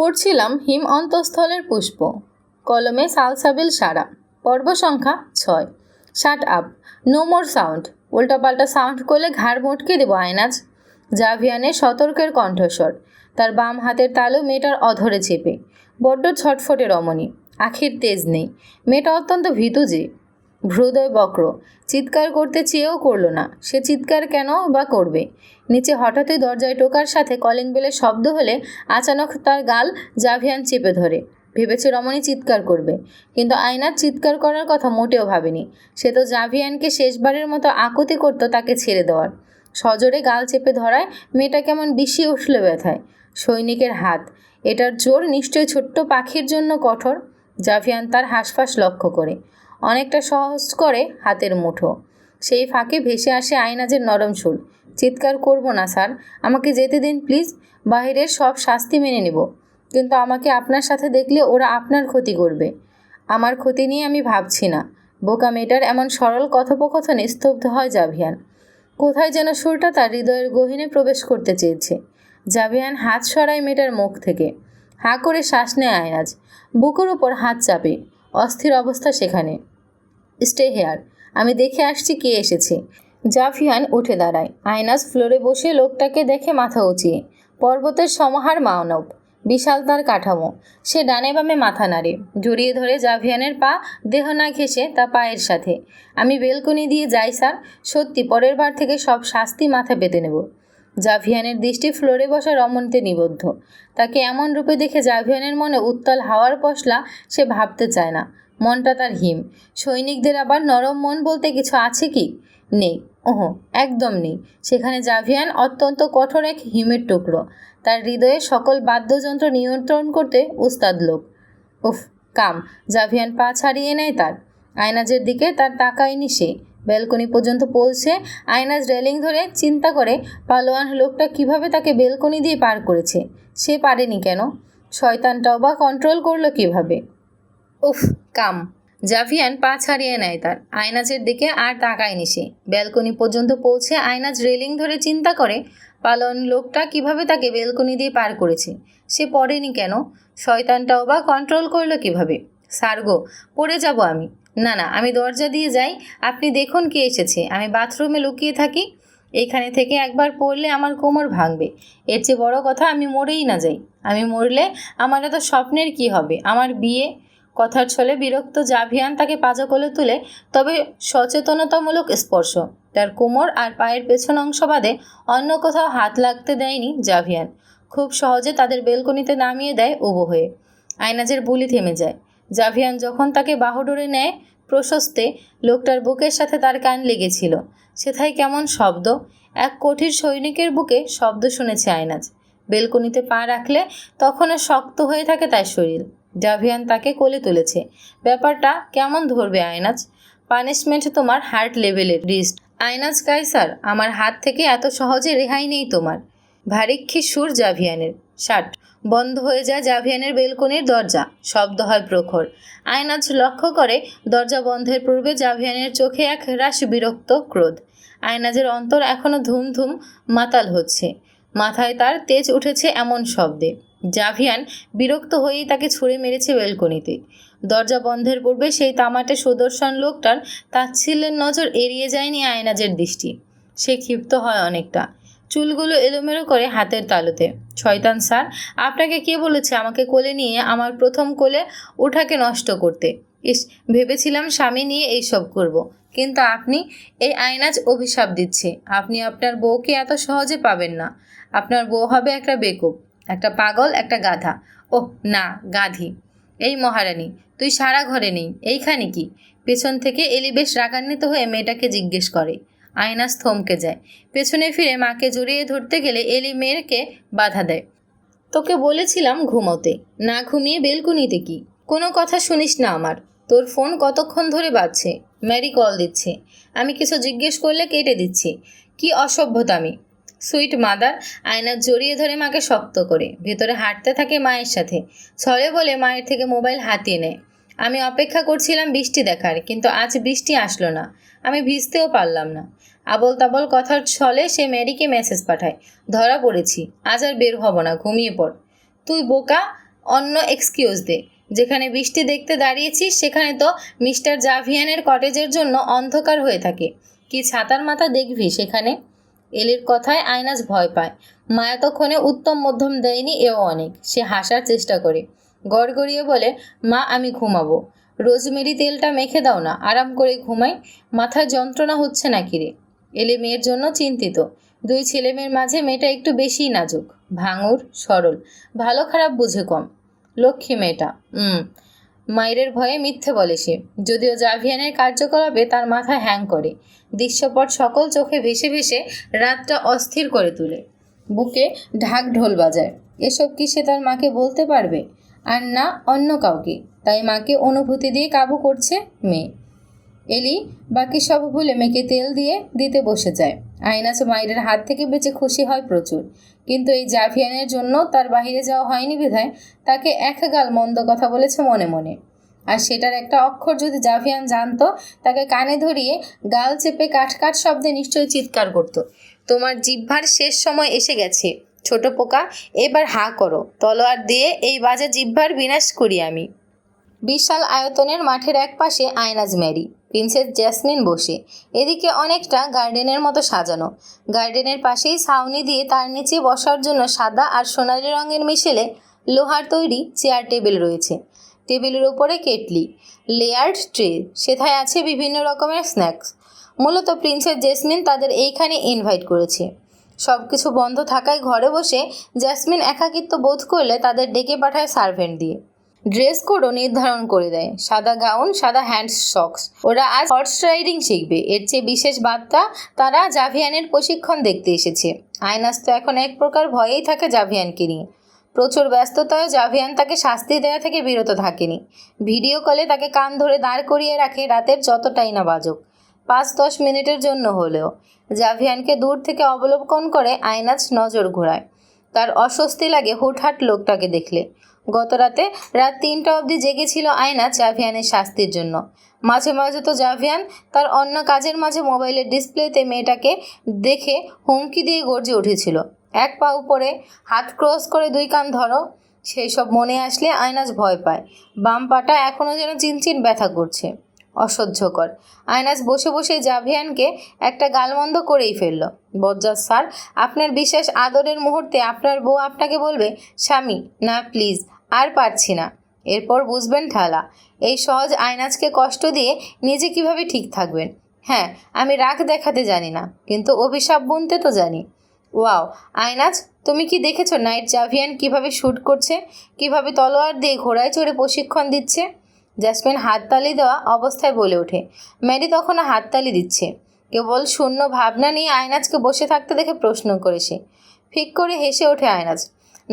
পড়ছিলাম হিম অন্তঃস্থলের পুষ্প। কলমে সালসাবিল সারা। পর্ব সংখ্যা ছয়। Shut up no more sound উল্টাপাল্টা সাউন্ড করলে ঘাড় মোটকে দেবো আয়নাজ। জাভিয়ানের সতর্কের কণ্ঠস্বর। তার বাম হাতের তালু মেয়েটার অধরে চেপে। বড্ড ছটফটে রমণী। আখির তেজ নেই। মেয়েটা অত্যন্ত ভীতু যে। ভ্রুদয় বক্র। চিৎকার করতে চেয়েও করল না। সে চিৎকার কেন বা করবে? নিচে হঠাৎই দরজায় টোকার সাথে কলিং বেলের শব্দ হলে আচানক তার গাল জাভিয়ান চেপে ধরে। ভেবেছে রমণী চিৎকার করবে। কিন্তু আয়নার চিৎকার করার কথা মোটেও ভাবেনি। সে তো জাভিয়ানকে শেষবারের মতো আকুতি করতো তাকে ছেড়ে দেওয়ার। সজোরে গাল চেপে ধরায় মেয়েটা কেমন বিষিয়ে উঠল ব্যথায়। সৈনিকের হাত। এটার জোর নিশ্চয়ই ছোট্ট পাখির জন্য কঠোর। জাভিয়ান তার হাঁসফাঁস লক্ষ্য করে। অনেকটা সহজ করে হাতের মুঠো। সেই ফাঁকে ভেসে আসে আয়নাজের নরম সুর। চিৎকার করব না, স্যার। আমাকে যেতে দিন, প্লিজ। বাইরের সব শাস্তি মেনে নেব। কিন্তু আমাকে আপনার সাথে দেখলে ওরা আপনার ক্ষতি করবে। আমার ক্ষতি নিয়ে আমি ভাবছি না। বোকা মেয়েটার এমন সরল কথোপকথনে স্তব্ধ হয় জাভিয়ান। কোথায় যেন সুরটা তার হৃদয়ের গহীনে প্রবেশ করতে চেয়েছে। জাভিয়ান হাত সরায় মেয়েটার মুখ থেকে। হাঁ করে শ্বাস নেয় আয়নাজ। বুকের ওপর হাত চাপে। অস্থির অবস্থা সেখানে। Stay here. আমি দেখে আসছি কে এসেছে। জাফিয়ান উঠে দাঁড়ায়। আয়নাস ফ্লোরে বসে লোকটাকে দেখে মাথা উঁচিয়ে। পর্বতের সমাহার মানব বিশাল তার কাঠামো। সে ডানে বামে মাথা নাড়ে। জড়িয়ে ধরে জাভিয়ানের পা দেহ না ঘেঁষে তা পায়ের সাথে। আমি বেলকনি দিয়ে যাই, স্যার। সত্যি, পরের বার থেকে সব শাস্তি মাথা পেতে নেব। জাভিয়ানের দৃষ্টি ফ্লোরে বসা রমণীতে নিবদ্ধ। তাকে এমন রূপে দেখে জাভিয়ানের মনে উত্তাল হাওয়ার পশলা সে ভাবতে চায় না। মনটা তার হিম। সৈনিকদের আবার নরম মন বলতে কিছু আছে কি? নেই। ওহো, একদম নেই। সেখানে জাভিয়ান অত্যন্ত কঠোর এক হিমের টুকরো। তার হৃদয়ে সকল বাদ্যযন্ত্র নিয়ন্ত্রণ করতে উস্তাদ লোক। উফ, কাম, জাভিয়ান পা ছাড়িয়ে নেয় তার। আয়নাজের দিকে তার তাকায়নি সে। বেলকনি পর্যন্ত পৌঁছে আয়নাজ রেলিং ধরে চিন্তা করে, পালোয়ান লোকটা কীভাবে তাকে বেলকনি দিয়ে পার করেছে? সে পারেনি কেন? শয়তানটাও বা কন্ট্রোল করল কীভাবে? উফ কাম। জাভিয়ান পা ছাড়িয়ে নেয় তার। আয়নাজের দিকে আর তাকায়নি সে। ব্যালকনি পর্যন্ত পৌঁছে আয়নাজ রেলিং ধরে চিন্তা করে, পালন লোকটা কীভাবে তাকে বেলকনি দিয়ে পার করেছে? সে পড়েনি কেন? শয়তানটাও বা কন্ট্রোল করল কীভাবে? সার্গো, পড়ে যাব আমি। না না, আমি দরজা দিয়ে যাই। আপনি দেখুন কে এসেছে। আমি বাথরুমে লুকিয়ে থাকি। এখানে থেকে একবার পড়লে আমার কোমর ভাঙবে। এর চেয়ে বড় কথা আমি মরেই না যাই। আমি মরলে আমার এত স্বপ্নের কি হবে? আমার বিয়ে? কথার ছলে বিরক্ত জাভিয়ান তাকে পাজা কোলে তুলে, তবে সচেতনতামূলক স্পর্শ। তার কোমর আর পায়ের পেছন অংশ বাদে অন্য কোথাও হাত লাগতে দেয়নি জাভিয়ান। খুব সহজে তাদের বেলকনিতে নামিয়ে দেয় উবো হয়ে। আয়নাজের বুলি থেমে যায়। জাভিয়ান যখন তাকে বাহুডোরে নেয় প্রশস্তে, লোকটার বুকের সাথে তার কান লেগেছিল। সেথায় কেমন শব্দ? এক কঠির সৈনিকের বুকে শব্দ শুনেছে আয়নাজ। বেলকনিতে পা রাখলে তখনও শক্ত হয়ে থাকে তার শরীর। জাভিয়ান তাকে কোলে তুলেছে। ব্যাপারটা কেমন ধরবে আয়নাজ পানিশমেন্ট তোমার হার্ট লেভেলের রিস্ট আয়নাজ কাইসার আমার হাত থেকে এত সহজে রেহাই নেই তোমার। ভারিক্ষী সুর জাভিয়ানের। শার্ট বন্ধ হয়ে যায় জাভিয়ানের বেলকনির দরজা। শব্দ হয় প্রখর। আয়নাজ লক্ষ্য করে দরজা বন্ধের পূর্বে জাভিয়ানের চোখে এক হ্রাস বিরক্ত ক্রোধ। আয়নাজের অন্তর এখনও ধুম ধুম মাতাল হচ্ছে। মাথায় তার তেজ উঠেছে এমন শব্দে। জাভিয়ান বিরক্ত হয়েই তাকে ছুঁড়ে মেরেছে বেলকনিতে। দরজা বন্ধের পূর্বে সেই তামাটে সুদর্শন লোকটার তাচ্ছিল্যের নজর এড়িয়ে যায়নি আয়নাজের দৃষ্টি। সে ক্ষিপ্ত হয় অনেকটা। চুলগুলো এলোমেলো করে হাতের তালুতে। শয়তান স্যার, আপনাকে কে বলেছে আমাকে কোলে নিয়ে আমার প্রথম কোলে ওঠাকে নষ্ট করতে? ইস, ভেবেছিলাম স্বামী নিয়ে এইসব করব। কিন্তু আপনি এই আয়নাজ অভিশাপ দিচ্ছে। আপনি আপনার বউকে এত সহজে পাবেন না। আপনার বউ হবে একটা বেকুব। একটা পাগল, একটা গাধা। ওহ, না, গাধি। এই মহারানী, তুই সারা ঘরে নেই, এইখানে কি? পেছন থেকে এলি বেশ রাগান্বিত হয়ে মেয়েটাকে জিজ্ঞেস করে। আয়নাস থমকে যায়। পেছনে ফিরে মাকে জড়িয়ে ধরতে গেলে এলি মেয়েকে বাধা দেয়। তোকে বলেছিলাম ঘুমোতে, না ঘুমিয়ে বেলকুনিতে কি? কোনো কথা শুনিস না আমার। তোর ফোন কতক্ষণ ধরে বাজছে? ম্যারি কল দিচ্ছে। আমি কিছু জিজ্ঞেস করলে কেটে দিচ্ছি। কি অসভ্যতামি। সুইট মাদার আয়না জড়িয়ে ধরে মাকে শক্ত করে। ভেতরে হাঁটতে থাকে মায়ের সাথে। ছলে বলে মায়ের থেকে মোবাইল হাতিয়ে নেয়। আমি অপেক্ষা করছিলাম বৃষ্টি দেখার, কিন্তু আজ বৃষ্টি আসলো না। আমি ভিজতেও পারলাম না। আবল তাবল কথার ছলে সে ম্যারিকে মেসেজ পাঠায়। ধরা পড়েছি, আজ আর বের হব না, ঘুমিয়ে পড়। তুই বোকা, অন্য এক্সকিউজ দে। যেখানে বৃষ্টি দেখতে দাঁড়িয়েছিস সেখানে তো মিস্টার জাভিয়ানের কটেজের জন্য অন্ধকার হয়ে থাকে। কি ছাতার মাথা দেখবি সেখানে? এলির কথায় আয়নাজ ভয় পায়। মায়া তখনে উত্তম মধ্যম দেয়নি, এও অনেক। সে হাসার চেষ্টা করে। গড়গড়িয়ে বলে, মা, আমি ঘুমাবো। রোজমেরি তেলটা মেখে দাও না, আরাম করে ঘুমাই। মাথায় যন্ত্রণা হচ্ছে নাকি রে? এলে মেয়ের জন্য চিন্তিত। দুই ছেলে মেয়ের মাঝে মেয়েটা একটু বেশিই নাজুক। ভাঙুর সরল। ভালো খারাপ বুঝে কম। লক্ষ্মী মেয়েটা হুম মায়ের ভয়ে মিথ্যে বলে সে। যদিও জাভিয়ানের কার্যকলাপে তার মাথা হ্যাং করে। দৃশ্যপট সকল চোখে ভেসে ভেসে রাতটা অস্থির করে তোলে। বুকে ঢাক ঢোল বাজায়। এসব কি সে তার মাকে বলতে পারবে? আর না অন্য কাউকে। তাই মাকে অনুভূতি দিয়ে কাবু করছে মেয়ে। এলি বাকি সব ভুলে মেয়েকে তেল দিয়ে দিতে বসে যায়। আইনাচ মায়ের হাত থেকে বেঁচে খুশি হয় প্রচুর। কিন্তু এই জাভিয়ানের জন্য তার বাহিরে যাওয়া হয়নি বিধায়, তাকে এক গাল মন্দ কথা বলেছে মনে মনে। আর সেটার একটা অক্ষর যদি জাফিয়ান জানতো, তাকে কানে ধরিয়ে গাল চেপে কাঠ কাঠ শব্দে নিশ্চয়ই চিৎকার করত। তোমার জিহ্বার শেষ সময় এসে গেছে, ছোট পোকা, এবার হা করো। তলোয়ার দিয়ে এই বাজে জিহ্বার বিনাশ করি আমি। বিশাল আয়তনের মাঠের এক পাশে আয়নাজ ম্যারি প্রিন্সেস জ্যাসমিন বসে। এদিকে অনেকটা গার্ডেনের মতো সাজানো। গার্ডেনের পাশেই ছাউনি দিয়ে তার নিচে বসার জন্য সাদা আর সোনালি রঙের মিশেলে লোহার তৈরি চেয়ার টেবিল রয়েছে। টেবিলের উপরে কেটলি, লেয়ার্ড ট্রে, সেথায় আছে বিভিন্ন রকমের স্ন্যাক্স। মূলত প্রিন্সেস জেসমিন তাদের এইখানে ইনভাইট করেছে। সব কিছু বন্ধ থাকায় ঘরে বসে জ্যাসমিন একাকিত্ব বোধ করলে তাদের ডেকে পাঠায় সার্ভেন্ট দিয়ে। ড্রেস কোডও নির্ধারণ করে দেয়। সাদা গাউন, সাদা হ্যান্ড সক্স। ওরা আজ হর্স রাইডিং শিখবে। এর চেয়ে বিশেষ বার্তা, তারা জাভিয়ানের প্রশিক্ষণ দেখতে এসেছে। আয়নাস তো এখন এক প্রকার ভয়েই থাকে জাভিয়ানকে নিয়ে। প্রচুর ব্যস্ততায় জাভিয়ান তাকে শাস্তি দেওয়া থেকে বিরত থাকেনি। ভিডিও কলে তাকে কান ধরে দাঁড় করিয়ে রাখে রাতের যতটাই না বাজুক। পাঁচ দশ মিনিটের জন্য হলেও। জাভিয়ানকে দূর থেকে অবলোকন করে আয়নাজ নজর ঘোরায়। তার অস্বস্তি লাগে হুটহাট লোকটাকে দেখলে। গত রাতে রাত তিনটা অবধি জেগেছিল আয়না জাভিয়ানের শাস্তির জন্য। মাঝে মাঝে তো জাভিয়ান তার অন্য কাজের মাঝে মোবাইলের ডিসপ্লেতে মেয়েটাকে দেখে হুমকি দিয়ে গর্জে উঠেছিল। এক পা উপরে হাত ক্রস করে দুই কান ধরো সেই সব মনে আসলে আয়নাজ ভয় পায়। বাম পাটা এখনও যেন চিনচিন ব্যথা করছে। অসহ্যকর। আয়নাজ বসে বসে জাভিয়ানকে একটা গালমন্দ করেই ফেলল। বজ্জাত স্যার, আপনার বিশেষ আদরের মুহূর্তে আপনার বউ আপনাকে বলবে, স্বামী, না, প্লিজ। আর পারছি না। এরপর বুঝবেন ঠালা, এই সহজ আয়নাজকে কষ্ট দিয়ে নিজে কীভাবে ঠিক থাকবেন? হ্যাঁ আমি রাগ দেখাতে জানি না, কিন্তু অভিশাপ বুনতে তো জানি। ওয়াও আয়নাজ তুমি কি দেখেছ নাইট জাভিয়ান কীভাবে শ্যুট করছে? কীভাবে তলোয়ার দিয়ে ঘোড়ায় চড়ে প্রশিক্ষণ দিচ্ছে? জ্যাসমিন হাততালি দেওয়া অবস্থায় বলে ওঠে। ম্যারি তখনও হাততালি দিচ্ছে। কেবল শূন্য ভাবনা নিয়ে আয়নাজকে বসে থাকতে দেখে প্রশ্ন করে সে ফিক করে হেসে ওঠে আয়নাজ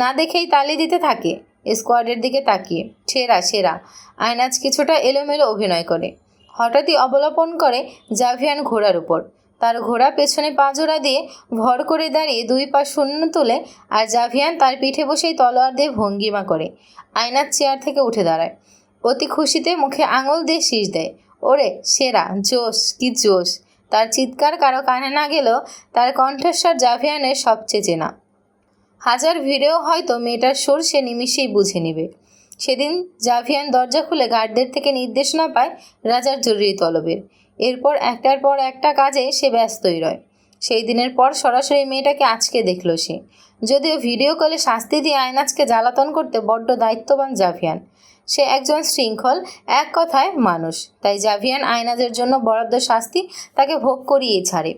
না দেখেই তালি দিতে থাকে। স্কোয়াডের দিকে তাকিয়ে। সেরা সেরা। আয়নাজ কিছুটা এলোমেলো অভিনয় করে। হঠাৎই অবলোপন করে জাভিয়ান ঘোড়ার উপর। তার ঘোড়া পেছনে পাঁজোড়া দিয়ে ভর করে দাঁড়িয়ে দুই পা শূন্য তোলে আর জাভিয়ান তার পিঠে বসেই তলোয়ার দিয়ে ভঙ্গিমা করে। আয়নার চেয়ার থেকে উঠে দাঁড়ায়। অতি খুশিতে মুখে আঙুল দিয়ে শীষ দেয়। ওরে, সেরা, জোশ, কি জোশ। তার চিৎকার কারও কানে না গেলেও তার কণ্ঠস্বর জাভিয়ানের সবচেয়ে চেনা। হাজার ভিড়েও হয়তো মেয়েটার সোর সে নিমিষেই বুঝে নেবে। সেদিন জাভিয়ান দরজা খুলে গার্ডদের থেকে নির্দেশনা পায় রাজার জরুরি তলবের। এরপর একটার পর একটা কাজে সে ব্যস্তই রয়। সেই দিনের পর সরাসরি মেয়েটাকে আজকে দেখল সে। যদিও ভিডিও কলে শাস্তি দিয়ে আয়নাজকে জ্বালাতন করতে বড্ড দায়িত্ববান জাভিয়ান। সে একজন শৃঙ্খল, এক কথায় মানুষ। তাই জাভিয়ান আয়নাজের জন্য বরাদ্দ শাস্তি তাকে ভোগ করিয়ে ছাড়ে।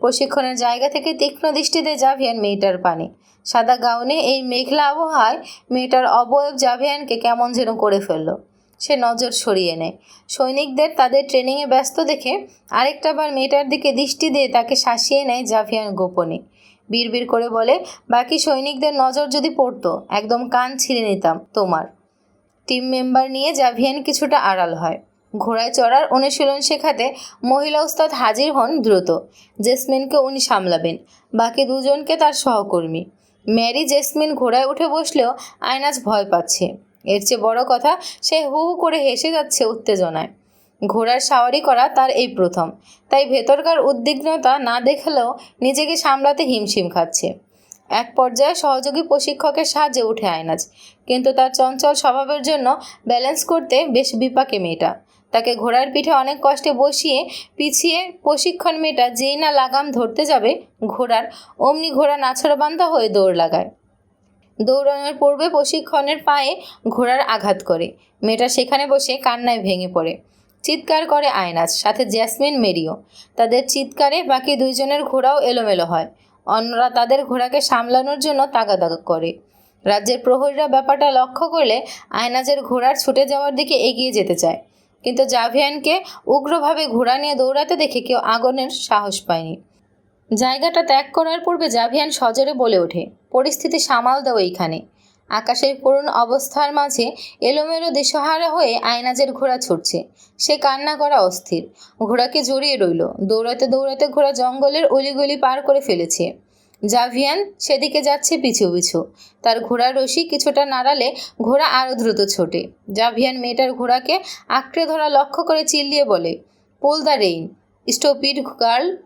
প্রশিক্ষণের জায়গা থেকে তীক্ষ্ণ দৃষ্টিতে জাভিয়ান মেয়েটার পানে। সাদা গাউনে এই মেঘলা আবহাওয়ায় মেয়েটার অবয়ব জাভিয়ানকে কেমন যেন করে ফেলল। সে নজর সরিয়ে নেয়। সৈনিকদের তাদের ট্রেনিংয়ে ব্যস্ত দেখে আরেকটা বার মেয়েটার দিকে দৃষ্টি দিয়ে তাকে শাসিয়ে নেয় জাভিয়ান গোপনে। বিড়বিড় করে বলে, বাকি সৈনিকদের নজর যদি পড়তো, একদম কান ছিঁড়ে নিতাম তোমার। টিম মেম্বার নিয়ে জাভিয়ান কিছুটা আড়াল হয়। ঘোড়ায় চড়ার অনুশীলন শেখাতে মহিলা উস্তাদ হাজির হন দ্রুত। জেসমিনকে উনি সামলাবেন। বাকি দুজনকে তার সহকর্মী। ম্যারি জেসমিন ঘোড়ায় উঠে বসলেও আয়নাজ ভয় পাচ্ছে। এর চেয়ে বড় কথা, সে হু হু করে হেসে যাচ্ছে উত্তেজনায়। ঘোড়ার সাওয়ারি করা তার এই প্রথম। তাই ভেতরকার উদ্বিগ্নতা না দেখলেও নিজেকে সামলাতে হিমশিম খাচ্ছে। এক পর্যায়ে সহযোগী প্রশিক্ষকের সাহায্যে উঠে আয়নাজ কিন্তু তার চঞ্চল স্বভাবের জন্য ব্যালেন্স করতে বেশ বিপাকে মেয়েটা। তাকে ঘোড়ার পিঠে অনেক কষ্টে বসিয়ে পিছিয়ে প্রশিক্ষণ মেয়েটা যেই না লাগাম ধরতে যাবে ঘোড়ার, অমনি ঘোড়া নাছড়াবান্ধা হয়ে দৌড় লাগায়। দৌড়ানোর পূর্বে প্রশিক্ষণের পায়ে ঘোড়ার আঘাত করে। মেয়েটা সেখানে বসে কান্নায় ভেঙে পড়ে। চিৎকার করে আয়নাজ সাথে জ্যাসমিন মেরিও। তাদের চিৎকারে বাকি দুইজনের ঘোড়াও এলোমেলো হয়। অন্যরা তাদের ঘোড়াকে সামলানোর জন্য তাগাদাগ করে। রাজ্যের প্রহরীরা ব্যাপারটা লক্ষ্য করলে আয়নাজের ঘোড়ার ছুটে যাওয়ার দিকে এগিয়ে যেতে চায়। কিন্তু জাভিয়ানকে উগ্রভাবে ঘোড়া নিয়ে দৌড়াতে দেখে কেউ আগুনের সাহস পায়নি। জায়গাটা ত্যাগ করার পূর্বে জাভিয়ান সজোরে বলে ওঠে, পরিস্থিতি সামাল দাও এইখানে। আকাশের করুণ অবস্থার মাঝে এলোমেলো দিশহারা হয়ে আয়নাজের ঘোড়া ছুটছে। সে কান্না করা অস্থির। ঘোড়াকে জড়িয়ে রইল। দৌড়াতে দৌড়াতে ঘোড়া জঙ্গলের অলিগলি পার করে ফেলেছে। জাভিয়ান সেদিকে যাচ্ছে পিছু পিছু। তার ঘোড়ার রশি কিছুটা নাড়ালে ঘোড়া আরও দ্রুত ছোটে। জাভিয়ান মেয়েটার ঘোড়াকে আঁকড়ে ধরা লক্ষ্য করে চিল্লিয়ে বলে pole the rain stupid girl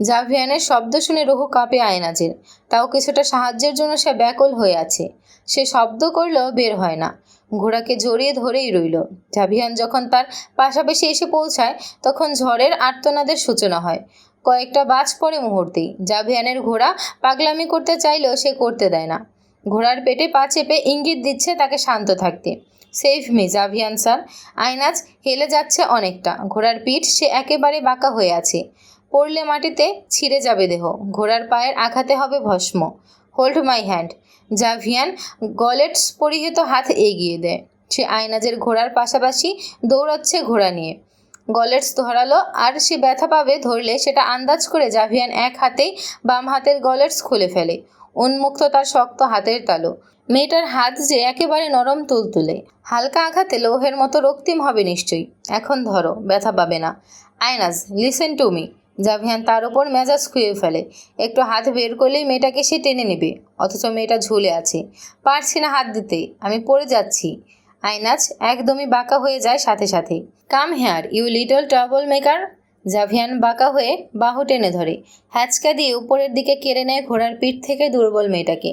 জাভিয়ানের শব্দ শুনে রুহু কাঁপে আয়নাজের। তাও কিছুটা সাহায্যের জন্য সে ব্যাকুল হয়ে আছে। সে শব্দ করলেও বের হয় না। ঘোড়াকে জড়িয়ে ধরেই রইল। জাভিয়ান যখন তার পাশাপাশি এসে পৌঁছায়, তখন ঝড়ের আর্তনাদের সূচনা হয়। কয়েকটা বাজ পড়ে মুহূর্তেই। জাভিয়ানের ঘোড়া পাগলামি করতে চাইলেও সে করতে দেয় না। ঘোড়ার পেটে পা চেপে ইঙ্গিত দিচ্ছে তাকে শান্ত থাকতে। Save me, Javian sir. Aynaz হেলে যাচ্ছে অনেকটা। ঘোড়ার পিঠ সে একেবারে বাঁকা হয়ে আছে। পড়লে মাটিতে ছিঁড়ে যাবে দেহ। ঘোড়ার পায়ের আঘাতে হবে ভস্ম। Hold my hand. জাভিয়ান গলেটস পরিহিত হাত এগিয়ে দেয়। সে আয়নাজের ঘোড়ার পাশাপাশি দৌড়াচ্ছে ঘোড়া নিয়ে। গলেটস ধরালো, আর সে ব্যথা পাবে ধরলে সেটা আন্দাজ করে জাভিয়ান এক হাতেই বাম হাতের গলেটস খুলে ফেলে, উন্মুক্ত তার শক্ত হাতের তালু। মেয়েটার হাত যে একেবারে নরম তুলতুলে। হালকা আঘাতে লোহের মতো রক্তিম হবে নিশ্চয়ই। এখন ধরো, ব্যথা পাবে না। Aynaz listen to me. Javian তার উপর মেজাজ খুঁয়ে ফেলে। একটু হাত বের করলেই মেয়েটাকে সে টেনে নেবে, অথচ মেয়েটা ঝুলে আছে। পারছি না হাত দিতে, আমি পড়ে যাচ্ছি। আইনাজ একদমই বাঁকা হয়ে যায় সাথে সাথে come here, you little trouble maker. Javian বাঁকা হয়ে বাহু টেনে ধরে। হ্যাচকা দিয়ে উপরের দিকে কেড়ে নেয় ঘোড়ার পিঠ থেকে দুর্বল মেয়েটাকে।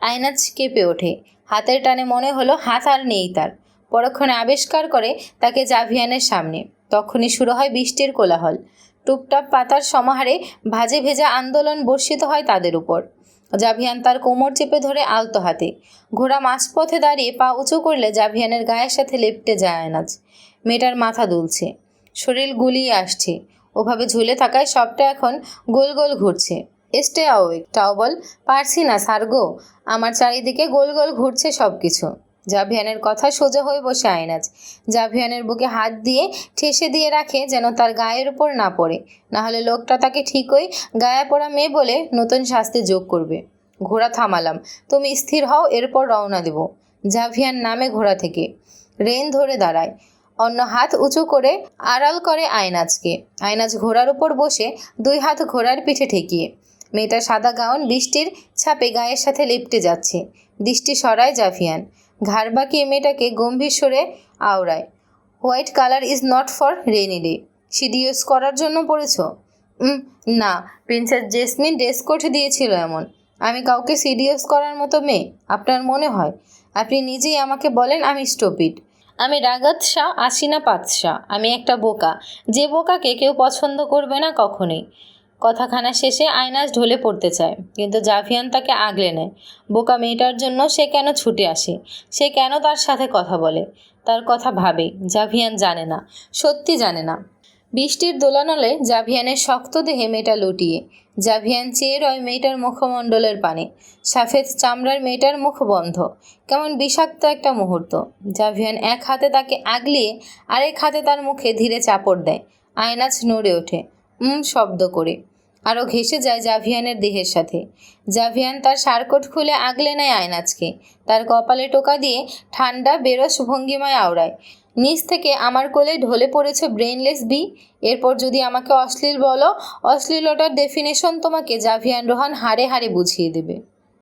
আইনাজ কেঁপে ওঠে। হাতের টানে মনে হলো হাত আর নেই তার। পরক্ষণে আবিষ্কার করে তাকে জাভিয়ানের সামনে। তখনই শুরু হয় বৃষ্টির কোলাহল। টুপটাপ পাতার সমাহারে ভাজে ভেজা আন্দোলন বর্ষিত হয় তাদের উপর। জাভিয়ান তার কোমর চেপে ধরে আলতো হাতে। ঘোড়া মাঝপথে দাঁড়িয়ে পা উঁচু করলে জাভিয়ানের গায়ের সাথে লেপটে যায় আয়নাজ মেয়েটার মাথা দুলছে। শরীর গুলিয়ে আসছে। ওভাবে ঝুলে থাকায় সবটা এখন গোল গোল ঘুরছে। স্টে আওয়েক টাওবল পারছি না সার্গো আমার চারিদিকে গোল গোল ঘুরছে সব কিছু জাভিয়ানের কথা সোজা হয়ে বসে আয়নাজ জাভিয়ানের বুকে হাত দিয়ে ঠেসে দিয়ে রাখে যেন তার গায়ের উপর না পড়ে। নাহলে লোকটা তাকে ঠিকই গায়ে পড়া মেয়ে বলে নতুন শাস্তি যোগ করবে। ঘোড়া, থামালাম। তুমি স্থির হও, এরপর রওনা দেব। জাভিয়ান নামে ঘোড়া থেকে। রেন ধরে দাঁড়ায়। অন্য হাত উঁচু করে আড়াল করে আয়নাজকে আয়নাজ ঘোড়ার উপর বসে দুই হাত ঘোড়ার পিঠে ঠেকিয়ে। মেয়েটা সাদা গাউন বৃষ্টির ছাপে গায়ের সাথে লিপটে যাচ্ছে। দৃষ্টি সরায় জাভিয়ান। ঘাড় বাঁকিয়ে মেয়েটাকে গম্ভীর সরে আওড়ায় white colour is not for rainy day সিডিওস করার জন্য পড়েছ? না। প্রিন্সেস জেসমিন ড্রেস কোট দিয়েছিল এমন। আমি কাউকে সিডিওস করার মতো মেয়ে, আপনার মনে হয়? আপনি নিজেই আমাকে বলেন আমি স্টপিড আমি রাগাত শাহ, আসিনা পাতশাহ। আমি একটা বোকা। যে বোকাকে কেউ পছন্দ করবে না কখনোই। কথাখানা শেষে আয়নাজ ঢলে পড়তে চায়, কিন্তু জাভিয়ান তাকে আগলে নেয়। বোকা মেয়েটার জন্য সে কেন ছুটে আসে? সে কেন তার সাথে কথা বলে? তার কথা ভাবে জাভিয়ান জানে না, সত্যি জানে না। বৃষ্টির দোলানলে জাভিয়ানের শক্ত দেহে মেয়েটা লুটিয়ে জাভিয়ান চেয়ে রয় মেয়েটার মুখমণ্ডলের পানে। সাফেদ চামড়ার মেয়েটার মুখ বন্ধ, কেমন বিষাক্ত একটা মুহূর্ত। জাভিয়ান এক হাতে তাকে আগলিয়ে আরেক হাতে তার মুখে ধীরে চাপড় দেয়। আয়নাজ নড়ে ওঠে, উম শব্দ করে। আরও ঘেসে যায় জাভিয়ানের দেহের সাথে। জাভিয়ান তার সারকোট খুলে আগলে নেয় আয়নাজকে। তার কপালে টোকা দিয়ে ঠান্ডা, বেরস, ভঙ্গিমায় আওড়ায়। নিচ থেকে আমার কোলে ঢলে পড়েছে ব্রেনলেস বি। এরপর যদি আমাকে অশ্লীল বলো, অশ্লীলতার ডেফিনেশন তোমাকে জাভিয়ান রোহান হাড়ে হাড়ে বুঝিয়ে দেবে।